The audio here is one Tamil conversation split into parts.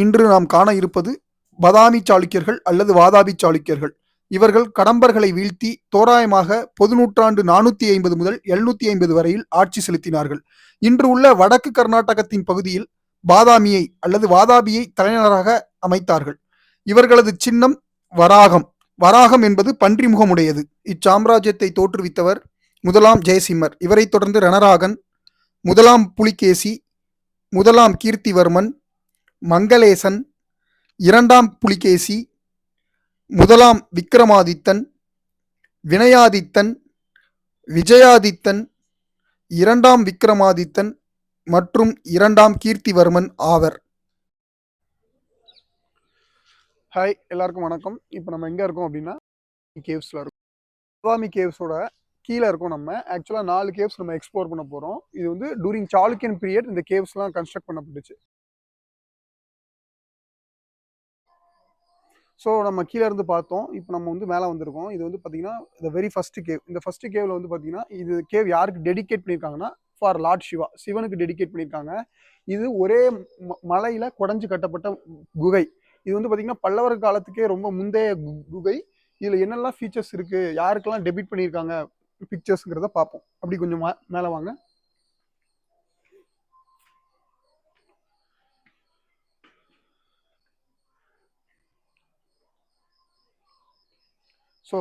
இன்று நாம் காண இருப்பது பதாமி சாளுக்கியர்கள் அல்லது வாதாபி சாளுக்கியர்கள். இவர்கள் கடம்பர்களை வீழ்த்தி தோராயமாக பொது நூற்றாண்டு நானூத்தி ஐம்பது முதல் எழுநூத்தி ஐம்பது வரையில் ஆட்சி செலுத்தினார்கள். இன்று உள்ள வடக்கு கர்நாடகத்தின் பகுதியில் பாதாமியை அல்லது வாதாபியை தலைநகராக அமைத்தார்கள். இவர்களது சின்னம் வராகம். வராகம் என்பது பன்றி முகமுடையது இச்சாம்ராஜ்யத்தை தோற்றுவித்தவர் முதலாம் ஜெயசிம்மர். இவரைத் தொடர்ந்து ரணராகன் முதலாம் புலிகேசி முதலாம் கீர்த்திவர்மன் மங்களேசன் இரண்டாம் புலிகேசி முதலாம் விக்ரமாதித்தன் வினயாதித்தன் விஜயாதித்தன் இரண்டாம் விக்ரமாதித்தன் மற்றும் இரண்டாம் கீர்த்திவர்மன் ஆவர். ஹாய் எல்லாருக்கும் வணக்கம். இப்போ நம்ம எங்கே இருக்கோம் அப்படின்னா கேவ்ஸில் இருக்கோம். அவாமி கேவ்ஸோட கீழே இருக்கோம் நம்ம. ஆக்சுவலாக நாலு கேவ்ஸ் நம்ம எக்ஸ்ப்ளோர் பண்ண போகிறோம் இது வந்து டூரிங் சாளுக்கியன் பீரியட் இந்த கேவ்ஸ்லாம் கன்ஸ்ட்ரக்ட் பண்ணப்பட்டுச்சு. ஸோ நம்ம கீழே இருந்து பார்த்தோம். இப்போ நம்ம வந்து மேலே வந்திருக்கோம். இது வந்து பார்த்தீங்கன்னா இந்த வெரி ஃபஸ்ட்டு கேவ் இந்த ஃபஸ்ட்டு கேவில் வந்து பார்த்தீங்கன்னா இது கேவ் யாருக்கு டெடிகேட் பண்ணியிருக்காங்கன்னா ஃபார் லார்ட் சிவா சிவனுக்கு டெடிகேட் பண்ணியிருக்காங்க இது ஒரே ம- மலையில குடஞ்சு கட்டப்பட்ட குகை. இது வந்து பார்த்தீங்கன்னா பல்லவர் காலத்துக்கே ரொம்ப முந்தைய கு- குகை. இதில் என்னெல்லாம் ஃபீச்சர்ஸ் இருக்குது யாருக்கெல்லாம் டெபிட் பண்ணியிருக்காங்க பிக்சர்ஸுங்கிறத பார்ப்போம். அப்படி கொஞ்சம் மேலே வாங்க. ஸோ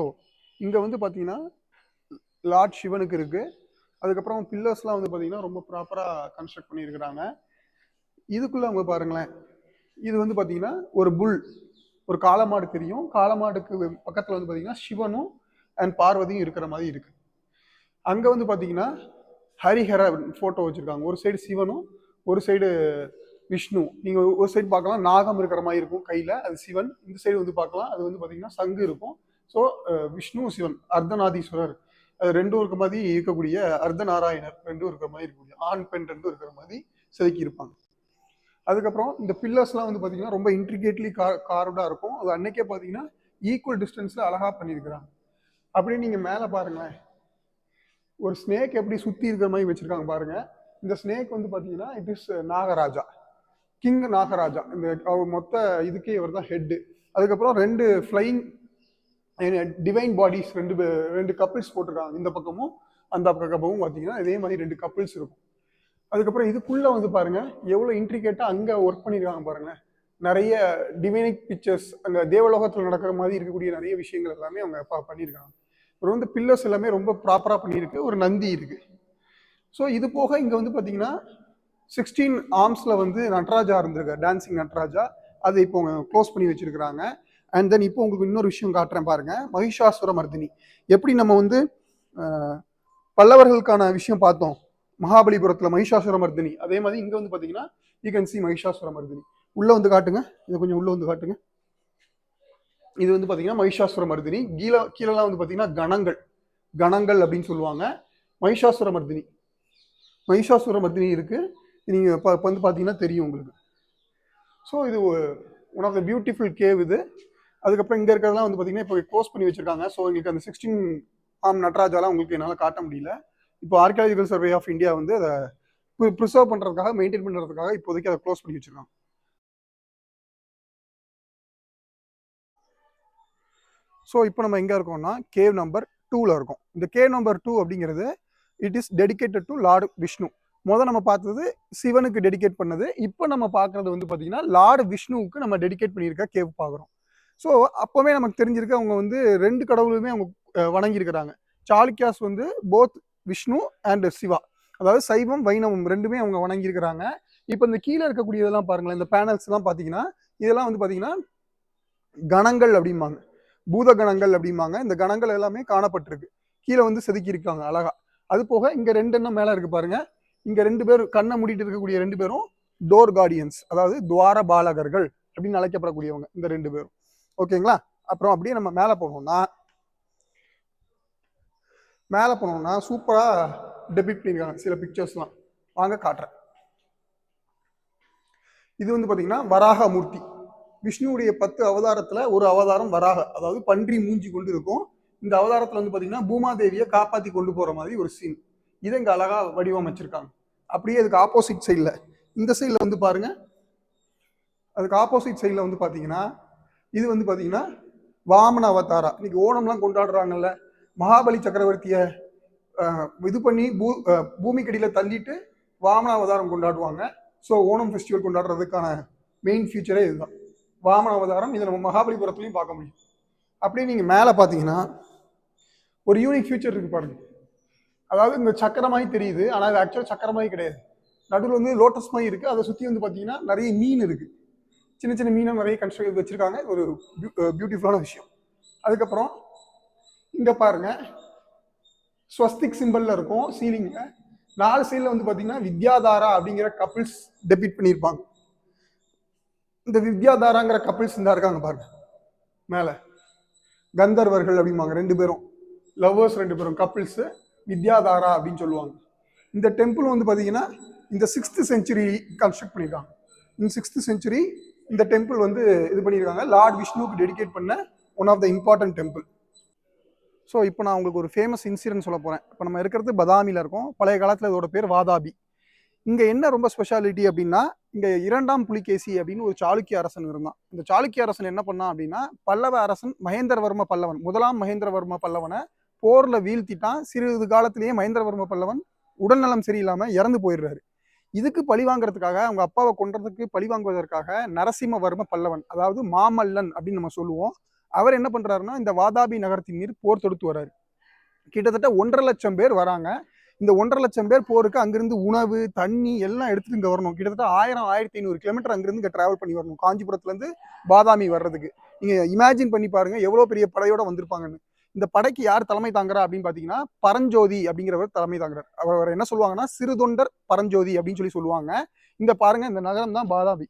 இங்கே வந்து பார்த்தீங்கன்னா லார்ட் சிவனுக்கு இருக்குது அதுக்கப்புறம் பில்லர்ஸ்லாம் வந்து பார்த்தீங்கன்னா ரொம்ப ப்ராப்பராக கன்ஸ்ட்ரக்ட் பண்ணியிருக்கிறாங்க. இதுக்குள்ளே அவங்க பாருங்களேன். இது வந்து பார்த்தீங்கன்னா ஒரு புல் ஒரு காளமாடு தெரியும். காலமாடுக்கு பக்கத்தில் வந்து பார்த்தீங்கன்னா சிவனும் அண்ட் பார்வதியும் இருக்கிற மாதிரி இருக்குது அங்கே வந்து பார்த்தீங்கன்னா ஹரிஹர ஃபோட்டோ வச்சுருக்காங்க. ஒரு சைடு சிவனும் ஒரு சைடு விஷ்ணு நீங்கள் ஒரு சைடு பார்க்கலாம். நாகம் இருக்கிற மாதிரி இருக்கும் கையில். அது சிவன் இந்த சைடு வந்து பார்க்கலாம். அது வந்து பார்த்தீங்கன்னா சங்கு இருக்கும். ஸோ விஷ்ணு சிவன் அர்த்தநாதீஸ்வரர் அது ரெண்டும் இருக்க மாதிரி இருக்கக்கூடிய அர்த்தநாராயணர் ரெண்டும் இருக்கிற மாதிரி இருக்கக்கூடிய ஆண் பெண் ரெண்டும் இருக்கிற மாதிரி செதுக்கி இருப்பாங்க அதுக்கப்புறம் இந்த பில்லர்ஸ்லாம் வந்து பார்த்தீங்கன்னா ரொம்ப இன்ட்ரிகேட்லி கா கார்டாக இருக்கும். அது அன்னைக்கே பார்த்தீங்கன்னா ஈக்குவல் டிஸ்டன்ஸில் அழகாக பண்ணியிருக்கிறாங்க. அப்படியே நீங்கள் மேலே பாருங்களேன். ஒரு ஸ்னேக் எப்படி சுற்றி இருக்கிற மாதிரி வச்சுருக்காங்க பாருங்கள் இந்த ஸ்னேக் வந்து பார்த்தீங்கன்னா it is Nagaraja. King Nagaraja. இந்த அவர் மொத்த இதுக்கே இவர் தான் ஹெட்டு அதுக்கப்புறம் ரெண்டு ஃப்ளைங் டிவைன் பாடிஸ் uh, ரெண்டு ரெண்டு கப்பிள்ஸ் போட்டிருக்காங்க. இந்த பக்கமும் அந்த பக்கமும் பார்த்தீங்கன்னா இதே மாதிரி ரெண்டு கப்பிள்ஸ் இருக்கும். அதுக்கப்புறம் இதுக்குள்ளே வந்து பாருங்கள் எவ்வளோ இன்ட்ரிகேட்டாக அங்கே ஒர்க் பண்ணியிருக்காங்க பாருங்கள் நிறைய டிவைனிக் பிக்சர்ஸ் அங்கே தேவலோகத்தில் நடக்கிற மாதிரி இருக்கக்கூடிய நிறைய விஷயங்கள் எல்லாமே அவங்க ப- பண்ணியிருக்காங்க அப்புறம் வந்து பில்லர்ஸ் எல்லாமே ரொம்ப ப்ராப்பராக பண்ணியிருக்கு. ஒரு நந்தி இருக்குது ஸோ இது போக இங்கே வந்து பார்த்தீங்கன்னா சிக்ஸ்டீன் ஆர்ம்ஸில் வந்து நட்ராஜா இருந்திருக்காரு. டான்சிங் நட்ராஜா. அதை இப்போ க்ளோஸ் பண்ணி வச்சிருக்கிறாங்க. அண்ட் தென் இப்போ உங்களுக்கு இன்னொரு விஷயம் காட்டுறேன் பாருங்க. மகிஷாசுர மர்தினி. எப்படி நம்ம வந்து பல்லவர்களுக்கான விஷயம் பார்த்தோம். மகாபலிபுரத்தில் மகிஷாசுர மர்தினி. அதே மாதிரி இங்கே வந்து பார்த்தீங்கன்னா you can see Mahishasura Mardini. உள்ளே வந்து காட்டுங்க. இதை கொஞ்சம் உள்ளே வந்து காட்டுங்க. இது வந்து பார்த்தீங்கன்னா மகிஷாசுர மர்தினி. கீழே கீழெல்லாம் வந்து பார்த்தீங்கன்னா கணங்கள். கணங்கள் அப்படின்னு சொல்லுவாங்க. மகிஷாசுர மர்தினி. மகிஷாசுர மர்தினி இருக்குது நீங்கள் இப்போ வந்து பார்த்தீங்கன்னா தெரியும் உங்களுக்கு. ஸோ இது one of the beautiful cave இது. அதுக்கப்புறம் இங்கே இருக்கிறதெல்லாம் வந்து பார்த்தீங்கன்னா இப்போ க்ளோஸ் பண்ணி வச்சிருக்காங்க. ஸோ எங்களுக்கு அந்த சிக்ஸ்டீன் ஆம் நட்ராஜாலாம் உங்களுக்கு என்னால் காட்ட முடியல. இப்போ ஆர்கியாலஜிக்கல் சர்வே ஆஃப் இந்தியா வந்து அதை ப்ரிசர்வ் பண்ணுறதுக்காக மெயின்டைன் பண்ணுறதுக்காக இப்போதைக்கு அதை க்ளோஸ் பண்ணி வச்சிருக்காங்க. ஸோ இப்போ நம்ம எங்கே இருக்கோம்னா கேவ் நம்பர் டூவில் இருக்கோம். இந்த கேவ் நம்பர் டூ அப்படிங்கிறது it is dedicated to lord Vishnu முதல் நம்ம பார்த்தது சிவனுக்கு டெடிகேட் பண்ணது. இப்போ நம்ம பார்க்குறது வந்து பார்த்தீங்கன்னா லார்டு விஷ்ணுவுக்கு நம்ம டெடிகேட் பண்ணியிருக்க கேவ் பார்க்குறோம். ஸோ அப்போவே நமக்கு தெரிஞ்சிருக்கு அவங்க வந்து ரெண்டு கடவுளுமே அவங்க வணங்கியிருக்கிறாங்க. சாளுக்கியாஸ் வந்து போத் விஷ்ணு அண்ட் சிவா. அதாவது சைவம் வைணவம் ரெண்டுமே அவங்க வணங்கியிருக்கிறாங்க. இப்போ இந்த கீழே இருக்கக்கூடியதெல்லாம் பாருங்களேன் இந்த பேனல்ஸ்லாம் பார்த்தீங்கன்னா இதெல்லாம் வந்து பார்த்தீங்கன்னா கணங்கள் அப்படிம்பாங்க. பூத கணங்கள் அப்படிம்பாங்க. இந்த கணங்கள் எல்லாமே காணப்பட்டிருக்கு. கீழே வந்து செதுக்கி இருக்காங்க அழகா. அது போக இங்கே ரெண்டு எண்ணம் மேலே இருக்கு பாருங்க. இங்கே ரெண்டு பேர் கண்ணை மூடிட்டு இருக்கக்கூடிய ரெண்டு பேரும் டோர் கார்டியன்ஸ் அதாவது துவார பாலகர்கள் அப்படின்னு அழைக்கப்படக்கூடியவங்க இந்த ரெண்டு பேரும். ஓகேங்களா? அப்புறம் அப்படியே நம்ம மேலே போனோம்னா மேலே போனோம்னா சூப்பராக டெபிட் பண்ணியிருக்காங்க சில பிக்சர்ஸ்லாம் வாங்க காட்டுறேன். இது வந்து பார்த்தீங்கன்னா வராக மூர்த்தி. விஷ்ணுவுடைய பத்து அவதாரத்தில் ஒரு அவதாரம் வராக அதாவது பன்றி மூஞ்சி கொண்டு இருக்கும். இந்த அவதாரத்தில் வந்து பார்த்தீங்கன்னா பூமாதேவியை காப்பாற்றி கொண்டு போகிற மாதிரி ஒரு சீன் இதை இங்கே அழகாக வடிவமைச்சிருக்காங்க. அப்படியே அதுக்கு ஆப்போசிட் சைடில் இந்த சைடில் வந்து பாருங்கள் அதுக்கு ஆப்போசிட் சைடில் வந்து பார்த்தீங்கன்னா இது வந்து பார்த்தீங்கன்னா வாமன அவதாரா. இன்னைக்கு ஓணம்லாம் கொண்டாடுறாங்கல்ல. மகாபலி சக்கரவர்த்தியை இது பண்ணி பூ பூமிக்கடியில் தள்ளிட்டு வாமன அவதாரம் கொண்டாடுவாங்க. ஸோ ஓணம் ஃபெஸ்டிவல் கொண்டாடுறதுக்கான மெயின் ஃபியூச்சரே இதுதான். வாமன அவதாரம் இதை நம்ம மகாபலிபுரத்துலையும் பார்க்க முடியும். அப்படியே நீங்கள் மேலே பார்த்தீங்கன்னா ஒரு யூனிக் ஃபியூச்சர் இருக்கு பாருங்கள் அதாவது இந்த சக்கரமாய் தெரியுது. ஆனால் இது ஆக்சுவலாக சக்கரமாய் கிடையாது. நடுவில் வந்து லோட்டஸ் மாதிரி இருக்குது அதை சுற்றி வந்து பார்த்தீங்கன்னா நிறைய மீன் இருக்குது சின்ன சின்ன மீனம் நிறைய கன்ஸ்ட்ரக்ட் வச்சுருக்காங்க. ஒரு பியூட்டிஃபுல்லான விஷயம். அதுக்கப்புறம் இங்கே பாருங்க. ஸ்வஸ்திக் சிம்பிளில் இருக்கும் சீலிங்கில் நாலு சைடில் வந்து பார்த்தீங்கன்னா வித்யாதாரா அப்படிங்கிற கப்பிள்ஸ் டெபிட் பண்ணியிருப்பாங்க. இந்த வித்யாதாராங்கிற கப்பிள்ஸ் இந்த இருக்காங்க பாருங்க. மேலே. கந்தர்வர்கள் அப்படிம்பாங்க ரெண்டு பேரும். லவ்வர்ஸ் ரெண்டு பேரும் கப்பிள்ஸ் வித்யாதாரா அப்படின்னு சொல்லுவாங்க. இந்த டெம்பிள் வந்து பார்த்தீங்கன்னா இந்த சிக்ஸ்த் செஞ்சுரி கன்ஸ்ட்ரக்ட் பண்ணியிருக்காங்க. இந்த சிக்ஸ்த் செஞ்சுரி இந்த டெம்பிள் வந்து இது பண்ணியிருக்காங்க. லார்ட் விஷ்ணுவுக்கு டெடிகேட் பண்ண one of the important temple so இப்போ நான் உங்களுக்கு ஒரு ஃபேமஸ் இன்சிடென்ட் சொல்ல போகிறேன் இப்போ நம்ம இருக்கிறது பதாமியில் இருக்கோம். பழைய காலத்தில் இதோட பேர் வாதாபி. இங்கே என்ன ரொம்ப ஸ்பெஷாலிட்டி அப்படின்னா இங்கே இரண்டாம் புலிகேசி அப்படின்னு ஒரு சாளுக்கிய அரசன் இருந்தான். இந்த சாளுக்கிய அரசன் என்ன பண்ணான் அப்படின்னா பல்லவ அரசன் மகேந்திரவர்ம பல்லவன் முதலாம் மகேந்திரவர்ம பல்லவனை போரில் வீழ்த்திட்டான். சிறிது காலத்திலேயே மகேந்திரவர்ம பல்லவன் உடல்நலம் சரியில்லாமல் இறந்து போயிடுறாரு. இதுக்கு பழி வாங்குறதுக்காக அவங்க அப்பாவை கொன்றதுக்கு பழி வாங்குவதற்காக நரசிம்மவர்ம பல்லவன் அதாவது மாமல்லன் அப்படின்னு நம்ம சொல்லுவோம். அவர் என்ன பண்றாருன்னா இந்த வாதாபி நகரத்தின் மீது போர் தொடுத்து வர்றாரு. கிட்டத்தட்ட ஒன்றரை லட்சம் பேர் வராங்க. இந்த ஒன்றரை லட்சம் பேர் போருக்கு அங்கிருந்து உணவு தண்ணி எல்லாம் எடுத்துட்டு இங்கே வரணும். கிட்டத்தட்ட ஆயிரம் ஆயிரத்தி ஐநூறு கிலோமீட்டர் அங்கிருந்து இங்கே டிராவல் பண்ணி வரணும். காஞ்சிபுரத்துலேருந்து பாதாமி வர்றதுக்கு. நீங்கள் இமேஜின் பண்ணி பாருங்க எவ்வளோ பெரிய படையோட வந்திருப்பாங்கன்னு. இந்த படைக்கு யார் தலைமை தாங்குறா அப்படின்னு பாத்தீங்கன்னா பரஞ்சோதி அப்படிங்கிறவர் தலைமை தாங்குறார். அவர் என்ன சொல்லுவாங்கன்னா சிறுதொண்டர் பரஞ்சோதி அப்படின்னு சொல்லி சொல்லுவாங்க. இந்த பாருங்க இந்த நகரம் தான் பாதாபி.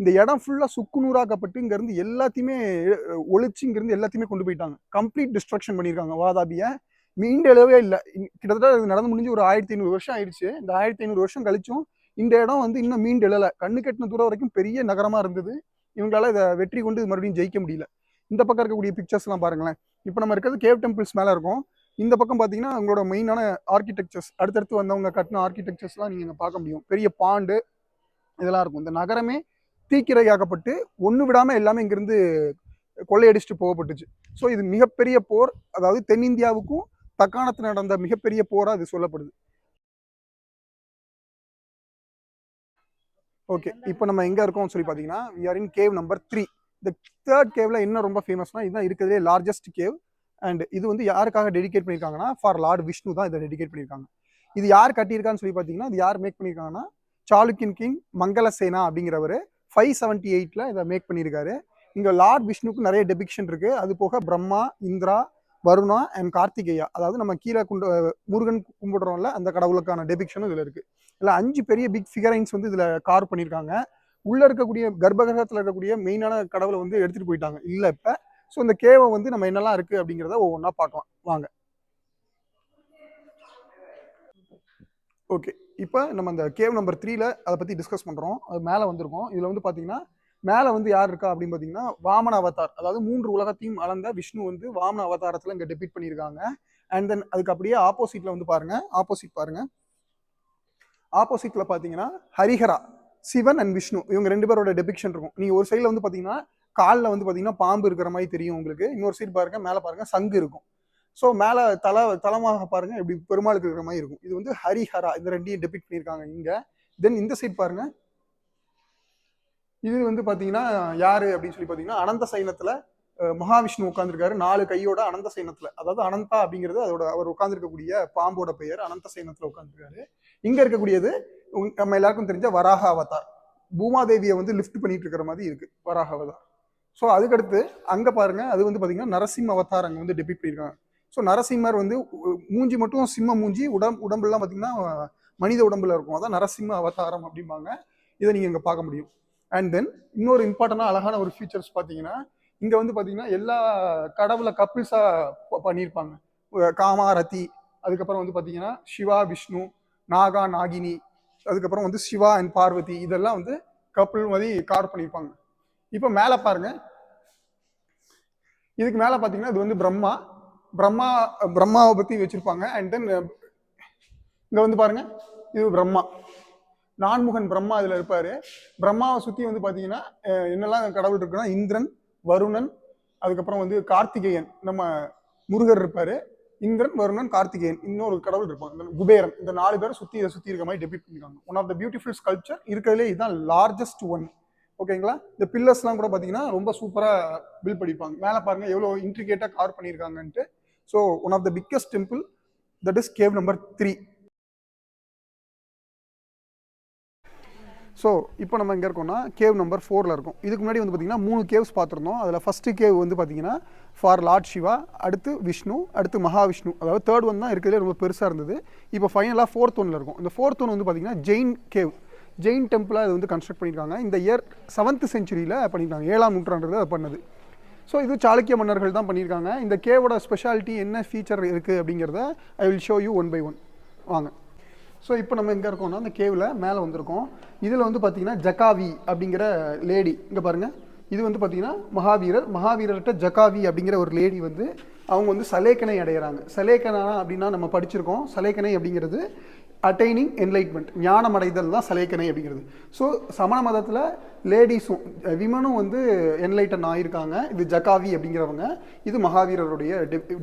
இந்த இடம் ஃபுல்லா சுக்குநூறாக்கப்பட்டு இங்க இருந்து எல்லாத்தையுமே ஒழிச்சு இங்க இருந்து எல்லாத்தையுமே கொண்டு போயிட்டாங்க. கம்ப்ளீட் டிஸ்ட்ரக்ஷன் பண்ணியிருக்காங்க வாதாபிய. மீண்டெழவே இல்லை. கிட்டத்தட்ட இது நடந்து முடிஞ்சு ஒரு ஆயிரத்தி ஐநூறு வருஷம் ஆயிடுச்சு. இந்த ஆயிரத்தி ஐநூறு வருஷம் கழிச்சும் இந்த இடம் வந்து இன்னும் மீண்டு எழல. கண்ணு கட்டின தூரம் வரைக்கும் பெரிய நகரமா இருந்தது. இவங்களால இதை வெற்றி கொண்டு மறுபடியும் ஜெயிக்க முடியல. இந்த பக்கம் இருக்கக்கூடிய பிக்சர்ஸ்லாம் பாருங்களேன். இப்போ நம்ம இருக்கிறது கேவ் டெம்பிள்ஸ் மேலே இருக்கும். இந்த பக்கம் பார்த்தீங்கன்னா அவங்களோட மெயினான ஆர்கிடெக்சர்ஸ் அடுத்தடுத்து வந்தவங்க கட்டின ஆர்கிடெக்சர்ஸ்லாம் நீங்கள் இங்கே பார்க்க முடியும். பெரிய பாண்டு இதெல்லாம் இருக்கும். இந்த நகரமே தீக்கிரையாக்கப்பட்டு ஒன்று விடாமல் எல்லாமே இங்கிருந்து கொள்ளையடிச்சிட்டு போகப்பட்டுச்சு. ஸோ இது மிகப்பெரிய போர். அதாவது தென்னிந்தியாவுக்கும் தக்காணத்தில் நடந்த மிகப்பெரிய போராக இது சொல்லப்படுது. ஓகே இப்போ நம்ம எங்கே இருக்கோம் சொல்லி பார்த்தீங்கன்னா we are in cave number three இந்த தேர்ட் கேவ்ல என்ன ரொம்ப ஃபேமஸ்னா இதுதான் இருக்கிறதே லார்ஜஸ்ட் கேவ் அண்ட் இது வந்து யாருக்காக டெடிகேட் பண்ணியிருக்காங்கன்னா ஃபார் லார்ட் விஷ்ணு தான் இதை டெடிகேட் பண்ணியிருக்காங்க இது யார் கட்டியிருக்கான்னு சொல்லி பார்த்தீங்கன்னா இது யார் மேக் பண்ணியிருக்காங்கன்னா சாளுக்கின் கிங் மங்களசேனா அப்படிங்கிறவர். ஃபைவ் செவன்ட்டி எயிட்டில் இதை மேக் பண்ணியிருக்காரு இங்கே லார்ட் விஷ்ணுக்கு நிறைய டெபிக்ஷன் இருக்கு. அது போக பிரம்மா இந்திரா வருணா அண்ட் கார்த்திகேயா அதாவது நம்ம கீழே குண்டு முருகன் கும்பிடுறோம்ல அந்த கடவுளுக்கான டெபிக்ஷனும் இதில் இருக்கு. இல்லை அஞ்சு பெரிய பிக் ஃபிகரைன்ஸ் வந்து இதில் கார் பண்ணியிருக்காங்க உள்ள இருக்கக்கூடிய கர்ப்பகிரகத்தில் இருக்கக்கூடிய மெயினான கடவுளை வந்து எடுத்துட்டு போயிட்டாங்க. இல்லை இப்போ. ஸோ இந்த கேவை வந்து நம்ம என்னெல்லாம் இருக்கு அப்படிங்கிறத ஒவ்வொன்றா பார்க்கலாம். வாங்க. ஓகே இப்போ நம்ம அந்த கேவ் நம்பர் த்ரீல அதை பற்றி டிஸ்கஸ் பண்ணுறோம் அது மேலே வந்திருக்கோம். இதில் வந்து பார்த்தீங்கன்னா மேலே வந்து யார் இருக்கா அப்படின்னு பார்த்தீங்கன்னா வாமன அவதார். அதாவது மூன்று உலகத்தையும் அளந்த விஷ்ணு வந்து வாமன அவதாரத்தில் இங்கே டெபிட் பண்ணியிருக்காங்க. அண்ட் தென் அதுக்கு அப்படியே ஆப்போசிட்டில் வந்து பாருங்கள் ஆப்போசிட் பாருங்கள் ஆப்போசிட்டில் பார்த்தீங்கன்னா ஹரிஹரா. சிவன் அண்ட் விஷ்ணு. இவங்க ரெண்டு பேரோட டெபிக்ஷன் இருக்கும். நீங்க ஒரு சைடில் வந்து பார்த்தீங்கன்னா காலில் வந்து பார்த்தீங்கன்னா பாம்பு இருக்கிற மாதிரி தெரியும் உங்களுக்கு. இன்னொரு சைடு பாருங்க மேலே பாருங்க சங்கு இருக்கும். ஸோ மேலே தலை தலமாக பாருங்க இப்படி பெருமாளுக்கு இருக்கிற மாதிரி இருக்கும். இது வந்து ஹரிஹரா இந்த ரெண்டையும் டெபிட் பண்ணியிருக்காங்க இங்கே. தென் இந்த சைடு பாருங்க. இது வந்து பார்த்தீங்கன்னா யாரு அப்படின்னு சொல்லி பார்த்தீங்கன்னா அனந்த சைனத்தில் மகாவிஷ்ணு உட்காந்துருக்காரு நாலு கையோட அனந்த சைனத்துல. அதாவது அனந்தா அப்படிங்கிறது அதோட அவர் உட்காந்துருக்கக்கூடிய பாம்போட பெயர் அனந்த சைனத்துல உட்காந்துருக்காரு இங்க இருக்கக்கூடியது நம்ம எல்லாருக்கும் தெரிஞ்ச வராக அவதார். பூமாதேவியை வந்து லிஃப்ட் பண்ணிட்டு இருக்கிற மாதிரி இருக்கு வராக அவதார். ஸோ அதுக்கடுத்து அங்க பாருங்க அது வந்து பாத்தீங்கன்னா நரசிம்ம அவதார் அங்க வந்து டெபிட் பண்ணியிருக்காங்க. ஸோ நரசிம்மர் வந்து மூஞ்சி மட்டும் சிம்ம மூஞ்சி உடம் உடம்புலாம் பார்த்தீங்கன்னா மனித உடம்புல இருக்கும். அதான் நரசிம்ம அவதாரம் அப்படிம்பாங்க. இதை நீங்கள் இங்கே பார்க்க முடியும். அண்ட் தென் இன்னொரு இம்பார்ட்டனாக அழகான ஒரு ஃபீச்சர்ஸ் பார்த்தீங்கன்னா இங்கே வந்து பார்த்தீங்கன்னா எல்லா கடவுளை கப்பிள்ஸாக பண்ணியிருப்பாங்க. காமா ரதி அதுக்கப்புறம் வந்து பார்த்தீங்கன்னா சிவா விஷ்ணு நாகா நாகினி அதுக்கப்புறம் வந்து சிவா அண்ட் பார்வதி இதெல்லாம் வந்து கப்பல் மாதிரி கார் பண்ணியிருப்பாங்க. இப்போ மேலே பாருங்க. இதுக்கு மேலே பார்த்தீங்கன்னா இது வந்து பிரம்மா. பிரம்மா பிரம்மாவை பற்றி வச்சுருப்பாங்க. அண்ட் தென் இங்கே வந்து பாருங்க. இது பிரம்மா. நான்முகன் பிரம்மா இதில் இருப்பார். பிரம்மாவை சுற்றி வந்து பார்த்தீங்கன்னா என்னெல்லாம் கடவுள் இருக்குன்னா இந்திரன் வருணன் அதுக்கப்புறம் வந்து கார்த்திகேயன் நம்ம முருகர் இருப்பார். இந்திரன் வருணன் கார்த்திகேயன் இன்னொரு கடவுள் இருப்பாங்க. இந்த குபேரன் இந்த நாலு பேரை சுற்றி இதை சுற்றி இருக்க மாதிரி டெபிட் பண்ணிருக்காங்க. One of the beautiful sculpture இருக்கிறதுலே இதுதான் லார்ஜஸ்ட் ஒன் ஓகேங்களா இந்த பில்லர்ஸ்லாம் கூட பார்த்தீங்கன்னா ரொம்ப சூப்பராக பில் பண்ணியிருப்பாங்க மேலே பாருங்க எவ்வளோ இன்ட்ரிகேட்டாக car பண்ணியிருக்காங்கன்ட்டு so one of the biggest temple that is cave number three so இப்போ நம்ம எங்கே இருக்கோம்னா கேவ் நம்பர் ஃபோரில் இருக்கும். இதுக்கு முன்னாடி வந்து பார்த்தீங்கன்னா மூணு கேவ்ஸ் பார்த்துருந்தோம். அதில் ஃபஸ்ட்டு கேவ் வந்து பார்த்தீங்கன்னா ஃபார் லார்ட் சிவா அடுத்து விஷ்ணு அடுத்து மகாவிஷ்ணு அதாவது தேர்ட் ஒன் தான் இருக்கிறதுலே ரொம்ப பெருசாக இருந்தது. இப்போ ஃபைனலாக ஃபோர்த் ஒன்ல இருக்கும். இந்த ஃபோர்த் ஒன் வந்து பார்த்தீங்கன்னா ஜெயின் கேவ் ஜெயின் டெம்பிளாக இது வந்து கன்ஸ்ட்ரக்ட் பண்ணியிருக்காங்க. இந்த இயர் செவன்த் செஞ்சுரியில் பண்ணியிருக்காங்க. ஏழாம் நூற்றாண்டு அதை பண்ணது. ஸோ இது சாளுக்கிய மன்னர்கள் தான் பண்ணியிருக்காங்க. இந்த கேவோட ஸ்பெஷாலிட்டி என்ன ஃபீச்சர் இருக்குது அப்படிங்கிறத I will show you one by one வாங்க. ஸோ இப்போ நம்ம எங்கே இருக்கோம்னா அந்த கேவில் மேலே வந்திருக்கோம். இதில் வந்து பார்த்தீங்கன்னா ஜக்காவி அப்படிங்கிற லேடி இங்கே பாருங்கள் இது வந்து பார்த்தீங்கன்னா மகாவீரர். மகாவீரர்கிட்ட ஜக்காவி அப்படிங்கிற ஒரு லேடி வந்து அவங்க வந்து சலேக்கனை அடையிறாங்க. சலேக்கனா அப்படின்னா நம்ம படிச்சிருக்கோம். சலேக்கனை அப்படிங்கிறது அட்டைனிங் என்லைட்மெண்ட் ஞானம் அடைதல் தான் சலேக்கனை அப்படிங்கிறது. ஸோ சமண மதத்தில் லேடிஸும் விமனும் வந்து என்லைட்டன் ஆகியிருக்காங்க இது ஜக்காவி அப்படிங்கிறவங்க. இது மகாவீரருடைய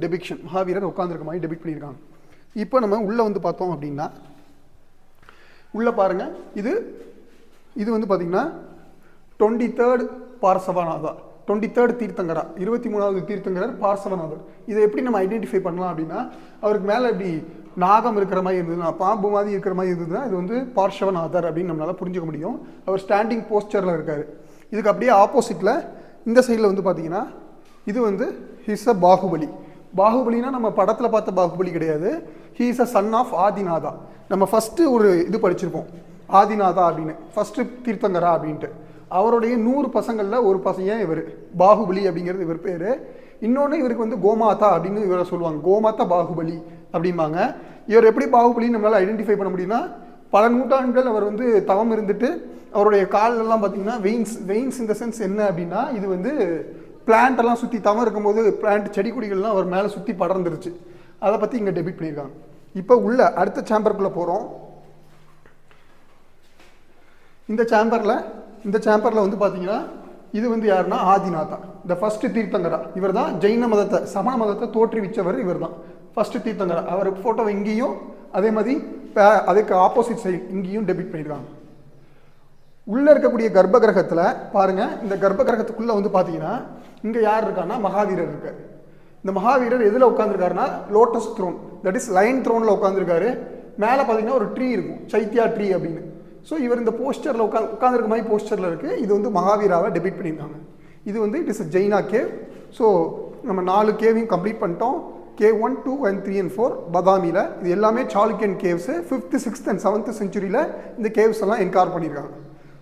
டெபிக்ஷன் மகாவீரர் உட்காந்துருக்க மாதிரி டெபிக் பண்ணியிருக்காங்க. இப்போ நம்ம உள்ளே வந்து பார்த்தோம் அப்படின்னா உள்ளே பாருங்கள் இது இது வந்து பார்த்தீங்கன்னா twenty third Parshvanatha twenty third Tirthankara. இருபத்தி மூணாவது தீர்த்தங்கரர் பார்சவநாதர் இதை எப்படி நம்ம ஐடென்டிஃபை பண்ணலாம் அப்படின்னா அவருக்கு மேலே இப்படி நாகம் இருக்கிற மாதிரி இருந்ததுன்னா பாம்பு மாதிரி இருக்கிற மாதிரி இருந்ததுன்னா இது வந்து பார்ஷவநாதர் அப்படின்னு நம்மளால் புரிஞ்சுக்க முடியும். அவர் ஸ்டாண்டிங் போஸ்டரில் இருக்கார். இதுக்கு அப்படியே ஆப்போசிட்டில் இந்த சைடில் வந்து பார்த்தீங்கன்னா இது வந்து ஹிஸ் அ பாகுபலி பாகுபலினா நம்ம படத்தில் பார்த்த பாகுபலி கிடையாது. He is a son of Adinatha நம்ம ஃபஸ்ட்டு ஒரு இது படிச்சிருப்போம். ஆதிநாதா அப்படின்னு. ஃபஸ்ட்டு தீர்த்தங்கரா அப்படின்ட்டு. அவருடைய நூறு பசங்களில் ஒரு பசங்க இவர். பாகுபலி அப்படிங்கிறது இவர் பேர். இன்னொன்று இவருக்கு வந்து கோமாதா அப்படின்னு இவரை சொல்லுவாங்க. கோமாதா பாகுபலி அப்படிம்பாங்க. இவர் எப்படி பாகுபலின்னு நம்மளால் ஐடென்டிஃபை பண்ண முடியும்னா பல நூற்றாண்டுகள் அவர் வந்து தவம் இருந்துட்டு அவருடைய கால்லெல்லாம் பார்த்தீங்கன்னா வெயின்ஸ் வெயின்ஸ் இந்த சென்ஸ் என்ன அப்படின்னா இது வந்து பிளான்ட்டெல்லாம் சுற்றி தவம் இருக்கும்போது பிளான்ட் செடி கொடிகள்லாம் அவர் மேலே சுற்றி படர்ந்துருச்சு. அதை பற்றி இங்கே டெபிட் பண்ணியிருக்காங்க. இப்போ உள்ள அடுத்த சேம்பருக்குள்ளே போகிறோம் இந்த சேம்பரில் இந்த சேம்பரில் வந்து பார்த்தீங்கன்னா இது வந்து யாருன்னா ஆதிநாதா. இந்த ஃபஸ்ட்டு தீர்த்தங்கரா. இவர் தான் ஜெயின மதத்தை சமண மதத்தை தோற்றுவிச்சவர் இவர் தான் ஃபஸ்ட்டு தீர்த்தங்கரா. அவர் ஃபோட்டோ இங்கேயும் அதே மாதிரி அதுக்கு ஆப்போசிட் சைடு இங்கேயும் டெபிட் பண்ணியிருக்காங்க. உள்ளே இருக்கக்கூடிய கர்ப்ப கிரகத்தில் பாருங்கள் இந்த கர்ப்ப கிரகத்துக்குள்ளே வந்து பார்த்தீங்கன்னா இங்கே யார் இருக்கான்னா மகாவீரர் இருக்கார். இந்த மகாவீரர் எதில் உட்காந்துருக்காருன்னா lotus throne that is lion த்ரோனில் உட்காந்துருக்காரு மேலே பார்த்தீங்கன்னா ஒரு ட்ரீ இருக்கும் சைத்யா ட்ரீ அப்படின்னு. ஸோ இவர் இந்த போஸ்டரில் உட்காந்து உட்காந்துருக்க மாதிரி போஸ்டரில் இருக்குது இது வந்து மகாவீராவை டெபிட் பண்ணியிருக்காங்க இது வந்து it is Jaina cave so நம்ம நாலு கேவையும் கம்ப்ளீட் பண்ணிட்டோம். Cave one two and three and four பதாமியில் இது எல்லாமே Chalukyan caves fifth sixth and seventh செஞ்சுரியில் இந்த கேவ்ஸ் எல்லாம் என்கார் பண்ணியிருக்காங்க.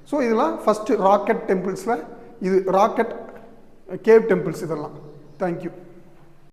ஸோ இதெல்லாம் ஃபஸ்ட்டு ராக்கெட் டெம்பிள்ஸில் இது ராக்கெட் கேவ் டெம்பிள்ஸ் இதெல்லாம். Thank you